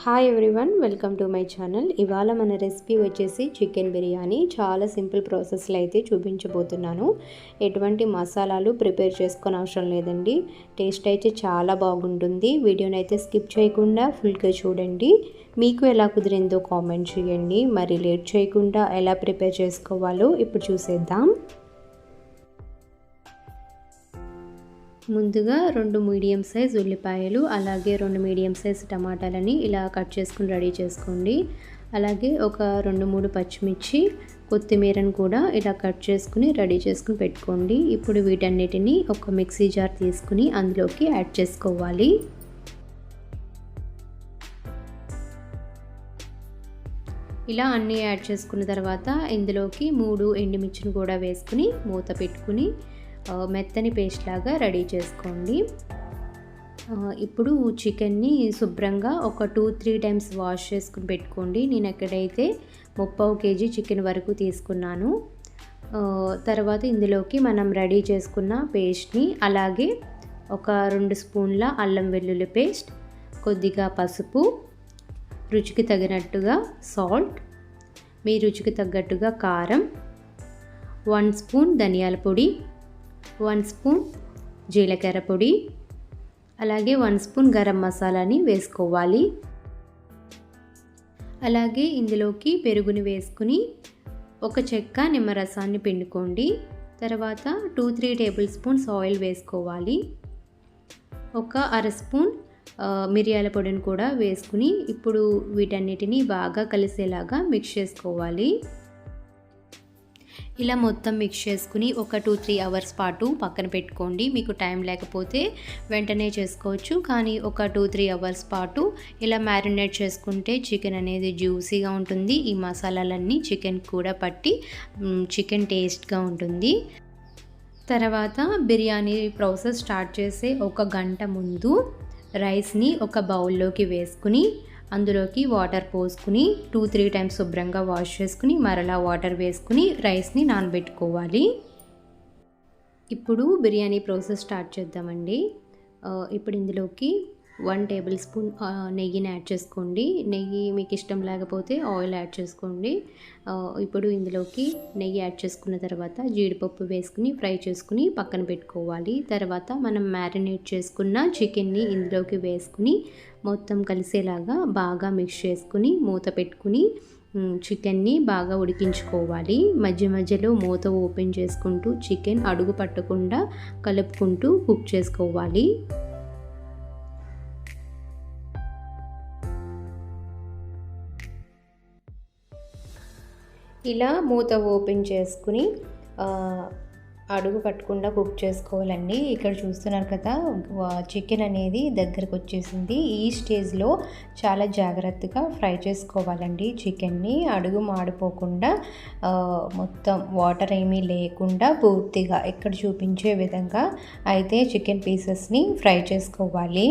Hi everyone welcome to my channel ఇవాళ మన recipe వచ్చేసి చికెన్ బిర్యానీ. చాలా సింపుల్ ప్రాసెస్లో అయితే చూపించబోతున్నాను. ఎటువంటి మసాలాలు ప్రిపేర్ చేసుకొని అవసరం లేదండి. టేస్ట్ అయితే చాలా బాగుంటుంది. వీడియోని అయితే స్కిప్ చేయకుండా ఫుల్గా చూడండి. మీకు ఎలా కుదిరిందో కామెంట్ చేయండి. మరి లేట్ చేయకుండా ఎలా ప్రిపేర్ చేసుకోవాలో ఇప్పుడు చూసేద్దాం. ముందుగా రెండు మీడియం సైజ్ ఉల్లిపాయలు అలాగే రెండు మీడియం సైజ్ టమాటాలని ఇలా కట్ చేసుకుని రెడీ చేసుకోండి. అలాగే ఒక రెండు మూడు పచ్చిమిర్చి కొత్తిమీరను కూడా ఇలా కట్ చేసుకుని రెడీ చేసుకుని పెట్టుకోండి. ఇప్పుడు వీటన్నిటిని ఒక మిక్సీ జార్ తీసుకుని అందులోకి యాడ్ చేసుకోవాలి. ఇలా అన్నీ యాడ్ చేసుకున్న తర్వాత ఇందులోకి మూడు ఎండుమిర్చిని కూడా వేసుకుని మూత పెట్టుకుని మెత్తని పేస్ట్ లాగా రెడీ చేసుకోండి. ఇప్పుడు చికెన్ని శుభ్రంగా ఒక టూ త్రీ టైమ్స్ వాష్ చేసుకుని పెట్టుకోండి. నేను ఎక్కడైతే ముప్పై కేజీ చికెన్ వరకు తీసుకున్నాను. తర్వాత ఇందులోకి మనం రెడీ చేసుకున్న పేస్ట్ని అలాగే ఒక రెండు స్పూన్ల అల్లం వెల్లుల్లి పేస్ట్ కొద్దిగా పసుపు రుచికి తగినట్టుగా సాల్ట్ మీ రుచికి తగ్గట్టుగా కారం వన్ స్పూన్ ధనియాల పొడి వన్ స్పూన్ జీలకర్ర పొడి అలాగే వన్ స్పూన్ గరం మసాలాని వేసుకోవాలి. అలాగే ఇందులోకి పెరుగుని వేసుకుని ఒక చెక్క నిమ్మరసాన్ని పిండుకోండి. తర్వాత two three table spoons oil వేసుకోవాలి. ఒక అర స్పూన్ మిరియాల పొడిని కూడా వేసుకుని ఇప్పుడు వీటన్నిటిని బాగా కలిసేలాగా మిక్స్ చేసుకోవాలి. ఇలా మొత్తం మిక్స్ చేసుకుని ఒక టూ త్రీ అవర్స్ పాటు పక్కన పెట్టుకోండి. మీకు టైం లేకపోతే వెంటనే చేసుకోవచ్చు. కానీ ఒక టూ త్రీ అవర్స్ పాటు ఇలా మ్యారినేట్ చేసుకుంటే చికెన్ అనేది జ్యూసీగా ఉంటుంది. ఈ మసాలాలన్నీ చికెన్ కూడా పట్టి చికెన్ టేస్ట్గా ఉంటుంది. తర్వాత బిర్యానీ ప్రాసెస్ స్టార్ట్ చేసే ఒక గంట ముందు రైస్ని ఒక బౌల్లోకి వేసుకుని అందులోకి వాటర్ పోసుకుని టూ త్రీ టైమ్స్ శుభ్రంగా వాష్ చేసుకుని మరలా వాటర్ వేసుకుని రైస్ని నానబెట్టుకోవాలి. ఇప్పుడు బిర్యానీ ప్రాసెస్ స్టార్ట్ చేద్దామండి. ఇప్పుడు ఇందులోకి వన్ టేబుల్ స్పూన్ నెయ్యిని యాడ్ చేసుకోండి. నెయ్యి మీకు ఇష్టం లేకపోతే ఆయిల్ యాడ్ చేసుకోండి. ఇప్పుడు ఇందులోకి నెయ్యి యాడ్ చేసుకున్న తర్వాత జీడిపప్పు వేసుకుని ఫ్రై చేసుకుని పక్కన పెట్టుకోవాలి. తర్వాత మనం మ్యారినేట్ చేసుకున్న చికెన్ని ఇందులోకి వేసుకుని మొత్తం కలిసేలాగా బాగా మిక్స్ చేసుకుని మూత పెట్టుకుని చికెన్ని బాగా ఉడికించుకోవాలి. మధ్య మధ్యలో మూత ఓపెన్ చేసుకుంటూ చికెన్ అడుగు పట్టకుండా కలుపుకుంటూ కుక్ చేసుకోవాలి. ఇలా మూత ఓపెన్ చేసుకుని అడుగు పట్టకుండా కుక్ చేసుకోవాలండి. ఇక్కడ చూస్తున్నారు కదా చికెన్ అనేది దగ్గరకు వచ్చేసింది. ఈ స్టేజ్లో చాలా జాగ్రత్తగా ఫ్రై చేసుకోవాలండి చికెన్ని. అడుగు మాడిపోకుండా మొత్తం వాటర్ ఏమీ లేకుండా పూర్తిగా ఇక్కడ చూపించే విధంగా అయితే చికెన్ పీసెస్ని ఫ్రై చేసుకోవాలి.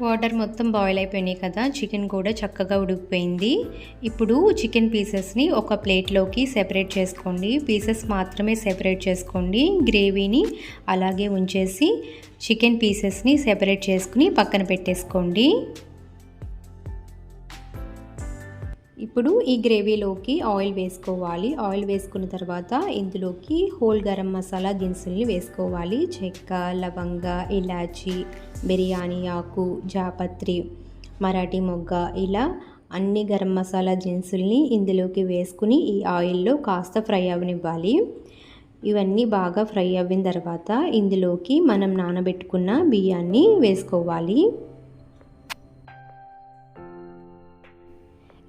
వాటర్ మొత్తం బాయిల్ అయిపోయినాయి కదా చికెన్ కూడా చక్కగా ఉడికిపోయింది. ఇప్పుడు చికెన్ పీసెస్ని ఒక ప్లేట్లోకి సెపరేట్ చేసుకోండి. పీసెస్ మాత్రమే సెపరేట్ చేసుకోండి. గ్రేవీని అలాగే ఉంచేసి చికెన్ పీసెస్ని సెపరేట్ చేసుకుని పక్కన పెట్టేసుకోండి. ఇప్పుడు ఈ గ్రేవీలోకి ఆయిల్ వేసుకోవాలి. ఆయిల్ వేసుకున్న తర్వాత ఇందులోకి హోల్ గరం మసాలా దినుసుల్ని వేసుకోవాలి. చెక్క లవంగ ఇలాచి బిర్యానీ ఆకు జాపత్రి మరాఠీ మొగ్గ ఇలా అన్ని గరం మసాలా దినుసుల్ని ఇందులోకి వేసుకుని ఈ ఆయిల్లో కాస్త ఫ్రై అవనివ్వాలి. ఇవన్నీ బాగా ఫ్రై అవ్విన తర్వాత ఇందులోకి మనం నానబెట్టుకున్న బియ్యాన్ని వేసుకోవాలి.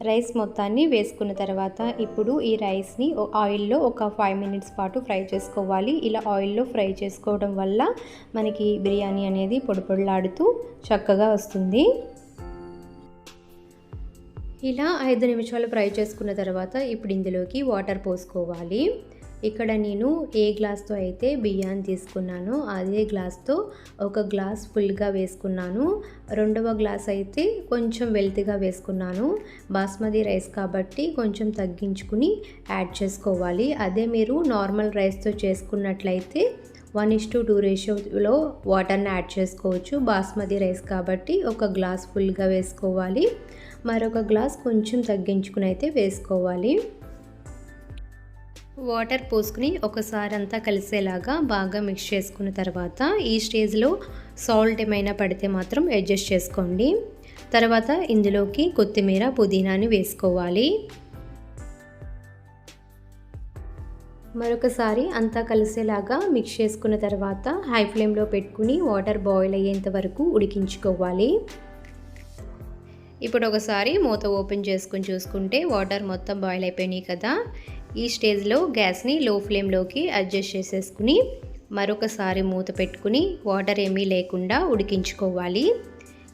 రైస్ మొత్తాన్ని వేసుకున్న తర్వాత ఇప్పుడు ఈ రైస్ని ఆయిల్లో ఒక ఫైవ్ మినిట్స్ పాటు ఫ్రై చేసుకోవాలి. ఇలా ఆయిల్లో ఫ్రై చేసుకోవడం వల్ల మనకి బిర్యానీ అనేది పొడిపొడలాడుతూ చక్కగా వస్తుంది. ఇలా ఐదు నిమిషాలు ఫ్రై చేసుకున్న తర్వాత ఇప్పుడు ఇందులోకి వాటర్ పోసుకోవాలి. ఇక్కడ నేను ఏ గ్లాస్తో అయితే బియ్యాన్ని తీసుకున్నానో అదే గ్లాస్తో ఒక గ్లాస్ ఫుల్గా వేసుకున్నాను. రెండవ గ్లాస్ అయితే కొంచెం వెల్తిగా వేసుకున్నాను. బాస్మతి రైస్ కాబట్టి కొంచెం తగ్గించుకుని యాడ్ చేసుకోవాలి. అదే మీరు నార్మల్ రైస్తో చేసుకున్నట్లయితే వన్ ఇస్ టు టూ రేషియోలో వాటర్ని యాడ్ చేసుకోవచ్చు. బాస్మతి రైస్ కాబట్టి ఒక గ్లాస్ ఫుల్గా వేసుకోవాలి. మరొక గ్లాస్ కొంచెం తగ్గించుకుని అయితే వేసుకోవాలి. వాటర్ పోసుకుని ఒకసారి అంతా కలిసేలాగా బాగా మిక్స్ చేసుకున్న తర్వాత ఈ స్టేజ్లో సాల్ట్ ఏమైనా పడితే మాత్రం అడ్జస్ట్ చేసుకోండి. తర్వాత ఇందులోకి కొత్తిమీర పుదీనాని వేసుకోవాలి. మరొకసారి అంతా కలిసేలాగా మిక్స్ చేసుకున్న తర్వాత హై ఫ్లేమ్లో పెట్టుకుని వాటర్ బాయిల్ అయ్యేంత వరకు ఉడికించుకోవాలి. ఇప్పుడు ఒకసారి మూత ఓపెన్ చేసుకుని చూసుకుంటే వాటర్ మొత్తం బాయిల్ అయిపోయినాయి కదా. ఈ స్టేజ్లో గ్యాస్ని లో ఫ్లేమ్లోకి అడ్జస్ట్ చేసేసుకుని మరొకసారి మూత పెట్టుకుని వాటర్ ఏమీ లేకుండా ఉడికించుకోవాలి.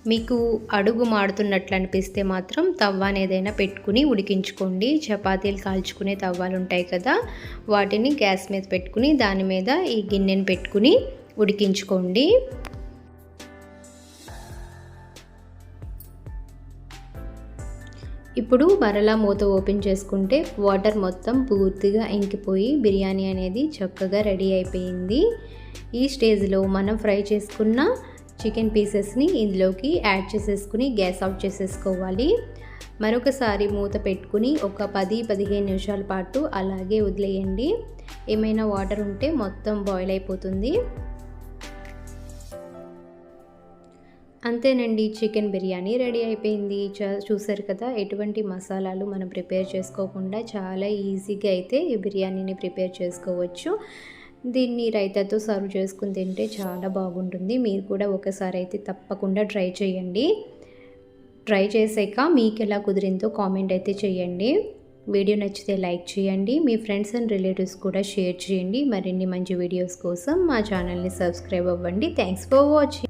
మీకు అడుగు మాడుతున్నట్లు అనిపిస్తే మాత్రం తవ్వ పెట్టుకుని ఉడికించుకోండి. చపాతీలు కాల్చుకునే తవ్వాలు ఉంటాయి కదా వాటిని గ్యాస్ మీద పెట్టుకుని దాని మీద ఈ గిన్నెని పెట్టుకుని ఉడికించుకోండి. ఇప్పుడు మరలా మూత ఓపెన్ చేసుకుంటే వాటర్ మొత్తం పూర్తిగా ఇంకిపోయి బిర్యానీ అనేది చక్కగా రెడీ అయిపోయింది. ఈ స్టేజ్లో మనం ఫ్రై చేసుకున్న చికెన్ పీసెస్ని ఇందులోకి యాడ్ చేసేసుకుని గ్యాస్ ఆఫ్ చేసేసుకోవాలి. మరొకసారి మూత పెట్టుకుని ఒక పది పదిహేను నిమిషాల పాటు అలాగే వదిలేయండి. ఏమైనా వాటర్ ఉంటే మొత్తం బాయిల్ అయిపోతుంది. అంతేనండి చికెన్ బిర్యానీ రెడీ అయిపోయింది. చూసారు కదా ఎటువంటి మసాలాలు మనం ప్రిపేర్ చేసుకోకుండా చాలా ఈజీగా అయితే ఈ బిర్యానీని ప్రిపేర్ చేసుకోవచ్చు. దీన్ని రైతాతో సర్వ్ చేసుకుని తింటే చాలా బాగుంటుంది. మీరు కూడా ఒకసారి అయితే తప్పకుండా ట్రై చేయండి. ట్రై చేసాక మీకు ఎలా కుదిరిందో కామెంట్ అయితే చేయండి. వీడియో నచ్చితే లైక్ చేయండి. మీ ఫ్రెండ్స్ అండ్ రిలేటివ్స్ కూడా షేర్ చేయండి. మరిన్ని మంచి వీడియోస్ కోసం మా ఛానల్ని సబ్స్క్రైబ్ అవ్వండి. Thanks for watching.